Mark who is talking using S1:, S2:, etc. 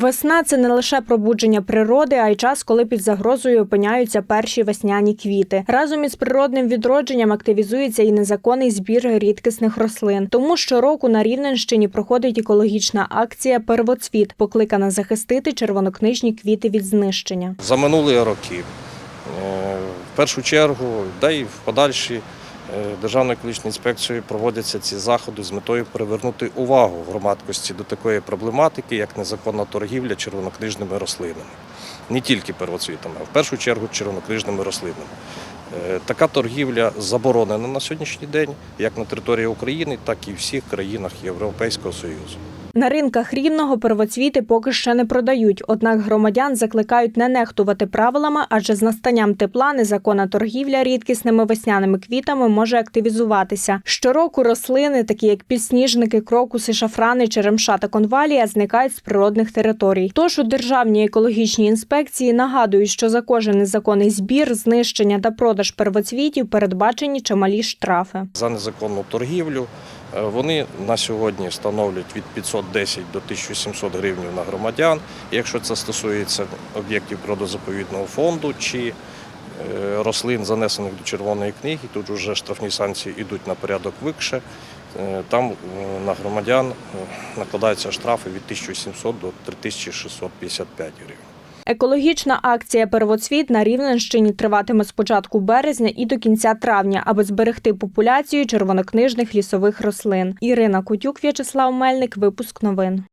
S1: Весна це не лише пробудження природи, а й час, коли під загрозою опиняються перші весняні квіти. Разом із природним відродженням активізується і незаконний збір рідкісних рослин. Тому щороку на Рівненщині проходить екологічна акція Первоцвіт, покликана захистити червонокнижні квіти від знищення.
S2: За минулі роки в першу чергу, да й в подальші Державною екологічною інспекцією проводяться ці заходи з метою привернути увагу громадськості до такої проблематики, як незаконна торгівля червонокнижними рослинами. Не тільки первоцвітами, а в першу чергу червонокнижними рослинами. Е, Така торгівля заборонена на сьогоднішній день як на території України, так і всіх країнах Європейського Союзу.
S1: На ринках рівного первоцвіти поки ще не продають, однак громадян закликають не нехтувати правилами, адже з настанням тепла незаконна торгівля рідкісними весняними квітами може активізуватися. Щороку рослини, такі як підсніжники, крокуси, шафрани, черемша та конвалія, зникають з природних територій. Тож у державній екологічній інспекції нагадують, що за кожен незаконний збір, знищення та продаж первоцвітів передбачені чималі штрафи.
S2: за незаконну торгівлю. Е, Вони на сьогодні становлять від 510 до 1700 гривень на громадян. Якщо це стосується об'єктів природозаповідного фонду чи е, рослин, занесених до червоної книги, тут вже штрафні санкції йдуть на порядок викше. Е, Там на громадян накладаються штрафи від 1700 до 3655 гривень.
S1: Екологічна акція Первоцвіт на Рівненщині триватиме з початку березня і до кінця травня, аби зберегти популяцію червонокнижних лісових рослин. Ірина Кутюк, В'ячеслав Мельник, випуск новин.